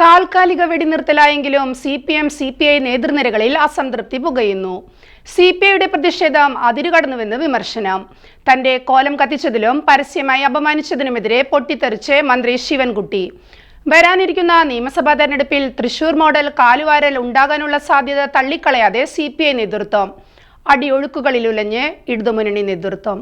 താൽക്കാലിക വെടിനിർത്തലായെങ്കിലും C P M C P I നേതൃനിരകളിൽ അസംതൃപ്തി പുകയുന്നു. സി പി ഐയുടെ പ്രതിഷേധം അതിരുകടന്നുവെന്ന് വിമർശനം. തന്റെ കോലം കത്തിച്ചതിലും പരസ്യമായി അപമാനിച്ചതിനുമെതിരെ പൊട്ടിത്തെറിച്ച് മന്ത്രി ശിവൻകുട്ടി. വരാനിരിക്കുന്ന നിയമസഭാ തെരഞ്ഞെടുപ്പിൽ തൃശൂർ മോഡൽ കാലുവാരൽ ഉണ്ടാകാനുള്ള സാധ്യത തള്ളിക്കളയാതെ സി പി ഐ നേതൃത്വം അടിയൊഴുക്കുകളിലുലഞ്ഞ് ഇടതുമുന്നണി നേതൃത്വം.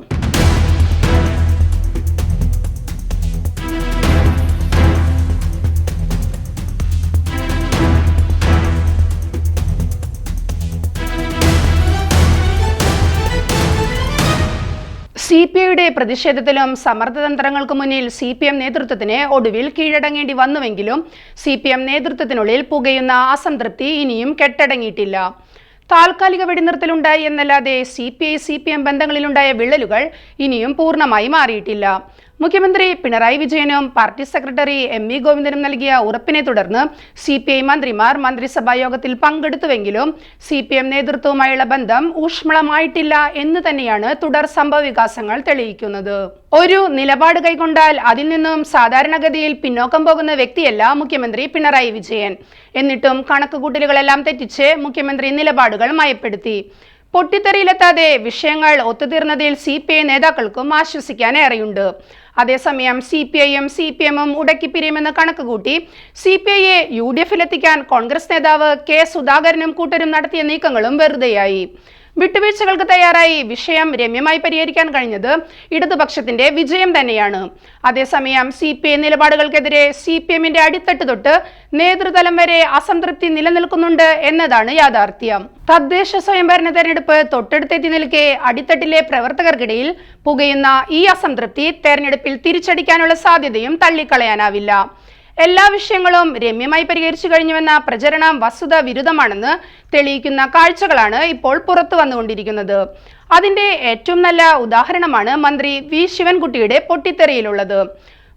സി പി ഐയുടെ പ്രതിഷേധത്തിലും സമ്മർദ്ദതന്ത്രങ്ങൾക്ക് മുന്നിൽ സി പി എം നേതൃത്വത്തിന് ഒടുവിൽ കീഴടങ്ങേണ്ടി വന്നുവെങ്കിലും സി പി എം നേതൃത്വത്തിനുള്ളിൽ പുകയുന്ന അസംതൃപ്തി ഇനിയും കെട്ടടങ്ങിയിട്ടില്ല. താൽക്കാലിക വെടിനിർത്തലുണ്ടായി എന്നല്ലാതെ C P I C P M ബന്ധങ്ങളിലുണ്ടായ വിള്ളലുകൾ ഇനിയും പൂർണമായി മാറിയിട്ടില്ല. മുഖ്യമന്ത്രി പിണറായി വിജയനും പാർട്ടി സെക്രട്ടറി എം വി ഗോവിന്ദനും നൽകിയ ഉറപ്പിനെ തുടർന്ന് സി പി ഐ മന്ത്രിമാർ മന്ത്രിസഭാ യോഗത്തിൽ പങ്കെടുത്തുവെങ്കിലും സി പി എം നേതൃത്വവുമായുള്ള ബന്ധം ഊഷ്മളമായിട്ടില്ല എന്ന് തന്നെയാണ് തുടർ സംഭവ വികാസങ്ങൾ തെളിയിക്കുന്നത്. ഒരു നിലപാട് കൈക്കൊണ്ടാൽ അതിൽ നിന്നും സാധാരണഗതിയിൽ പിന്നോക്കം പോകുന്ന വ്യക്തിയല്ല മുഖ്യമന്ത്രി പിണറായി വിജയൻ. എന്നിട്ടും കണക്കുകൂട്ടലുകളെല്ലാം തെറ്റിച്ച് മുഖ്യമന്ത്രി നിലപാടുകൾ മയപ്പെടുത്തി. പൊട്ടിത്തെറിയിലെത്താതെ വിഷയങ്ങൾ ഒത്തുതീർന്നതിൽ സി പി ഐ നേതാക്കൾക്കും ആശ്വസിക്കാനേറെയുണ്ട് അതേസമയം സി പി ഐയും സി പി എമ്മും ഉടക്കി പിരിയുമെന്ന് കണക്കുകൂട്ടി സി പി ഐയെ യു ഡി എഫിലെത്തിക്കാൻ കോൺഗ്രസ് നേതാവ് കെ സുധാകരനും കൂട്ടരും നടത്തിയ നീക്കങ്ങളും വെറുതെയായി. വിട്ടുവീഴ്ചകൾക്ക് തയ്യാറായി വിഷയം രമ്യമായി പരിഹരിക്കാൻ കഴിഞ്ഞത് ഇടതുപക്ഷത്തിന്റെ വിജയം തന്നെയാണ്. അതേസമയം സി പി ഐ നിലപാടുകൾക്കെതിരെ സി പി എമ്മിന്റെ അടിത്തട്ട് തൊട്ട് നേതൃതലം വരെ അസംതൃപ്തി നിലനിൽക്കുന്നുണ്ട് എന്നതാണ് യാഥാർത്ഥ്യം. തദ്ദേശ സ്വയംഭരണ തെരഞ്ഞെടുപ്പ് തൊട്ടടുത്തെത്തി നിൽക്കെ അടിത്തട്ടിലെ പ്രവർത്തകർക്കിടയിൽ പുകയുന്ന ഈ അസംതൃപ്തി തെരഞ്ഞെടുപ്പിൽ തിരിച്ചടിക്കാനുള്ള സാധ്യതയും തള്ളിക്കളയാനാവില്ല. എല്ലാ വിഷയങ്ങളും രമ്യമായി പരിഹരിച്ചു കഴിഞ്ഞുവെന്ന പ്രചരണം വസ്തുത വിരുദ്ധമാണെന്ന് തെളിയിക്കുന്ന കാഴ്ചകളാണ് ഇപ്പോൾ പുറത്തു വന്നുകൊണ്ടിരിക്കുന്നത്. അതിന്റെ ഏറ്റവും നല്ല ഉദാഹരണമാണ് മന്ത്രി വി. ശിവൻകുട്ടിയുടെ പൊട്ടിത്തെറിയിലുള്ളത്.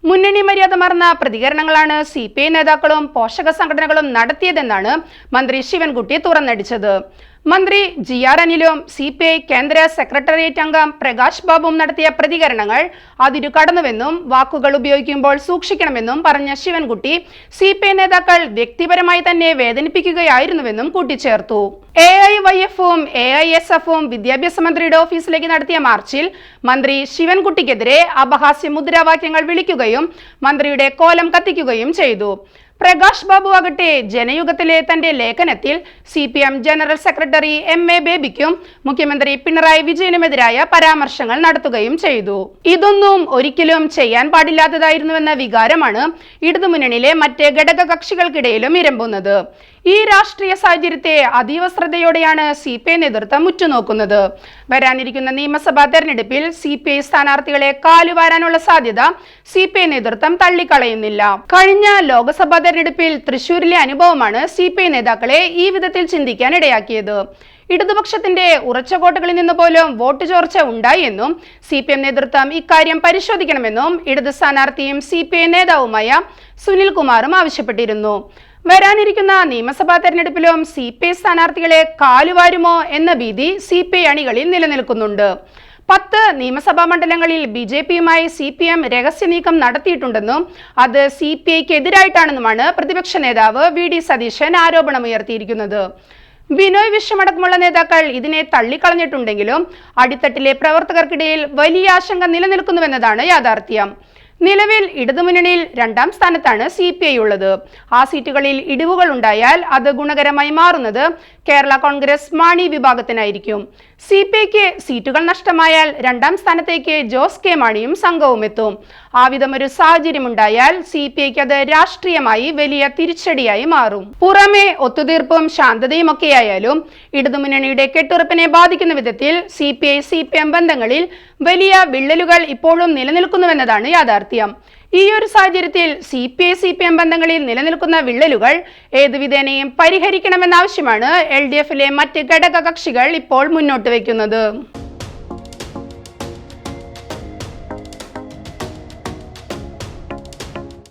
മുന്നണി മര്യാദ മറന്ന പ്രതികരണങ്ങളാണ് സി പി ഐ നേതാക്കളും പോഷക സംഘടനകളും നടത്തിയതെന്നാണ് മന്ത്രി ശിവൻകുട്ടി തുറന്നടിച്ചത്. മന്ത്രി ജി ആർ അനിലും സി പി ഐ കേന്ദ്ര സെക്രട്ടേറിയറ്റ് അംഗം പ്രകാശ് ബാബുവും നടത്തിയ പ്രതികരണങ്ങൾ അതിരു കടന്നുവെന്നും വാക്കുകൾ ഉപയോഗിക്കുമ്പോൾ സൂക്ഷിക്കണമെന്നും പറഞ്ഞ ശിവൻകുട്ടി സി പി ഐ നേതാക്കൾ വ്യക്തിപരമായി തന്നെ വേദനിപ്പിക്കുകയായിരുന്നുവെന്നും കൂട്ടിച്ചേർത്തു. എ ഐ വൈ എഫും എ ഐ എസ് എഫും വിദ്യാഭ്യാസ മന്ത്രിയുടെ ഓഫീസിലേക്ക് നടത്തിയ മാർച്ചിൽ മന്ത്രി ശിവൻകുട്ടിക്കെതിരെ അപഹാസ്യ മുദ്രാവാക്യങ്ങൾ വിളിക്കുകയും മന്ത്രിയുടെ കോലം കത്തിക്കുകയും ചെയ്തു. പ്രകാശ് ബാബു ആകട്ടെ ജനയുഗത്തിലെ തന്റെ ലേഖനത്തിൽ C P M general secretary M A ബേബിക്കും മുഖ്യമന്ത്രി പിണറായി വിജയനുമെതിരായ പരാമർശങ്ങൾ നടത്തുകയും ചെയ്തു. ഇതൊന്നും ഒരിക്കലും ചെയ്യാൻ പാടില്ലാത്തതായിരുന്നുവെന്ന വികാരമാണ് ഇടതുമുന്നണിയിലെ മറ്റ് ഘടക കക്ഷികൾക്കിടയിലും ഇരമ്പുന്നത് ഈ രാഷ്ട്രീയ സാഹചര്യത്തെ അതീവ ശ്രദ്ധയോടെയാണ് സി പി ഐ നേതൃത്വം ഉറ്റുനോക്കുന്നത്. വരാനിരിക്കുന്ന നിയമസഭാ തെരഞ്ഞെടുപ്പിൽ സി പി ഐ സ്ഥാനാർത്ഥികളെ കാലുവാരാനുള്ള സാധ്യത സി പി ഐ നേതൃത്വം തള്ളിക്കളയുന്നില്ല. കഴിഞ്ഞ ലോക്സഭാ തെരഞ്ഞെടുപ്പിൽ തൃശൂരിലെ അനുഭവമാണ് സി പി ഐ നേതാക്കളെ ഈ വിധത്തിൽ ചിന്തിക്കാൻ ഇടയാക്കിയത്. ഇടതുപക്ഷത്തിന്റെ ഉറച്ച വോട്ടുകളിൽ നിന്ന് പോലും വോട്ട് ചോർച്ച ഉണ്ടായി എന്നും സി പി എം നേതൃത്വം ഇക്കാര്യം പരിശോധിക്കണമെന്നും ഇടത് സ്ഥാനാർത്ഥിയും സി പി ഐ നേതാവുമായ സുനിൽ കുമാറും ആവശ്യപ്പെട്ടിരുന്നു. വരാനിരിക്കുന്ന നിയമസഭാ തെരഞ്ഞെടുപ്പിലും സി പി ഐ സ്ഥാനാർത്ഥികളെ കാലുവാരുമോ എന്ന ഭീതി സി പി ഐ അണികളിൽ നിലനിൽക്കുന്നുണ്ട്. പത്ത് നിയമസഭാ മണ്ഡലങ്ങളിൽ ബി ജെ പിയുമായി സി പി എം രഹസ്യ നീക്കം നടത്തിയിട്ടുണ്ടെന്നും അത് സി പി ഐക്ക് എതിരായിട്ടാണെന്നുമാണ് പ്രതിപക്ഷ നേതാവ് വി ഡി സതീശൻ ആരോപണമുയർത്തിയിരിക്കുന്നത്. ബിനോയ് വിശ്വമടക്കമുള്ള നേതാക്കൾ ഇതിനെ തള്ളിക്കളഞ്ഞിട്ടുണ്ടെങ്കിലും അടിത്തട്ടിലെ പ്രവർത്തകർക്കിടയിൽ വലിയ ആശങ്ക നിലനിൽക്കുന്നുവെന്നതാണ് യാഥാർത്ഥ്യം. നിലവിൽ ഇടതുമുന്നണിയിൽ രണ്ടാം സ്ഥാനത്താണ് സി പി ഐ ഉള്ളത് ആ സീറ്റുകളിൽ ഇടിവുകൾ ഉണ്ടായാൽ അത് ഗുണകരമായി മാറുന്നത് കേരള കോൺഗ്രസ് മാണി വിഭാഗത്തിനായിരിക്കും. സി പി ഐക്ക് സീറ്റുകൾ നഷ്ടമായാൽ രണ്ടാം സ്ഥാനത്തേക്ക് ജോസ് കെ മാണിയും സംഘവും എത്തും ആ വിധമൊരു സാഹചര്യമുണ്ടായാൽ സി പി ഐക്ക് അത് രാഷ്ട്രീയമായി വലിയ തിരിച്ചടിയായി മാറും. പുറമെ ഒത്തുതീർപ്പും ശാന്തതയും ഒക്കെയായാലും ഇടതുമുന്നണിയുടെ കെട്ടുറപ്പിനെ ബാധിക്കുന്ന വിധത്തിൽ C P I C P M ബന്ധങ്ങളിൽ വലിയ വിള്ളലുകൾ ഇപ്പോഴും നിലനിൽക്കുന്നുവെന്നതാണ് യാഥാർത്ഥ്യം. ഈ ഒരു സാഹചര്യത്തിൽ C P I C P M ബന്ധങ്ങളിൽ നിലനിൽക്കുന്ന വിള്ളലുകൾ ഏതുവിധേനയും പരിഹരിക്കണമെന്ന ആവശ്യമാണ് എൽ ഡി എഫിലെ മറ്റ് ഘടക കക്ഷികൾ ഇപ്പോൾ മുന്നോട്ട് വയ്ക്കുന്നത്.